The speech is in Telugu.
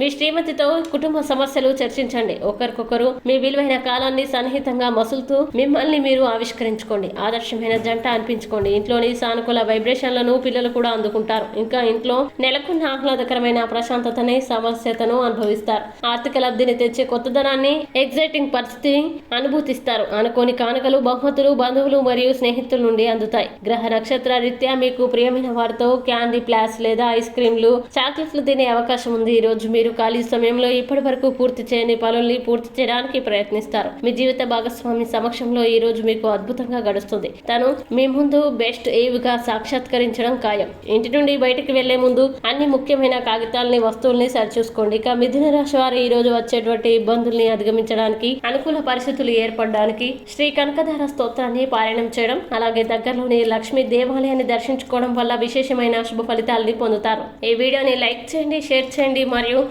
మీ శ్రీమతితో కుటుంబ సమస్యలు చర్చించండి. ఒకరికొకరు మీ విలువైన కాలాన్ని సన్నిహితంగా మసులుతూ మిమ్మల్ని మీరు ఆవిష్కరించుకోండి. ఆదర్శమైన జంట అనిపించుకోండి. ఇంట్లోని సానుకూల వైబ్రేషన్లను పిల్లలు కూడా అందుకుంటారు. ఇంకా ఇంట్లో నెలకొన్న ఆహ్లాదకరమైన ప్రశాంతతని సమస్యతను అనుభవిస్తారు. ఆర్థిక లబ్ధిని తెచ్చే కొత్తదనాన్ని ఎగ్జైటింగ్ పరిస్థితిని అనుభూతిస్తారు. అనుకోని కానుకలు బహుమతులు బంధువులు మరియు స్నేహితుల నుండి అందుతాయి. గ్రహ నక్షత్ర రీత్యా మీకు ప్రియమైన వారితో క్యాండీ ప్లాస్ లేదా ఐస్ క్రీమ్లు చాక్లెట్లు తినే అవకాశం ఉంది. ఈ రోజు మీరు ఖాళీ సమయంలో ఇప్పటి వరకు పూర్తి చేయని పనుల్ని పూర్తి చేయడానికి ప్రయత్నిస్తారు. మీ జీవిత భాగస్వామి సమక్షంలో ఈ రోజు మీకు అద్భుతంగా గడుస్తుంది. తను మీ ముందు బెస్ట్ ఏవిగా సాక్షాత్కరించడం ఖాయం. ఇంటి నుండి బయటికి వెళ్ళే ముందు అన్ని ముఖ్యమైన కాగితాలని వస్తువుల్ని సరిచూసుకోండి. ఇక మిథున రాశి వారు ఈ రోజు వచ్చేటువంటి ఇబ్బందుల్ని అధిగమించడానికి అనుకూల పరిస్థితులు ఏర్పడడానికి శ్రీ కనకధార స్తోత్రాన్ని పారాయణం చేయడం అలాగే దగ్గరలోని లక్ష్మీ దేవాలయాన్ని దర్శించుకోవడం వల్ల విశేషమైన శుభ ఫలితాలని పొందుతారు. ఈ వీడియోని లైక్ చేయండి షేర్ చేయండి మరియు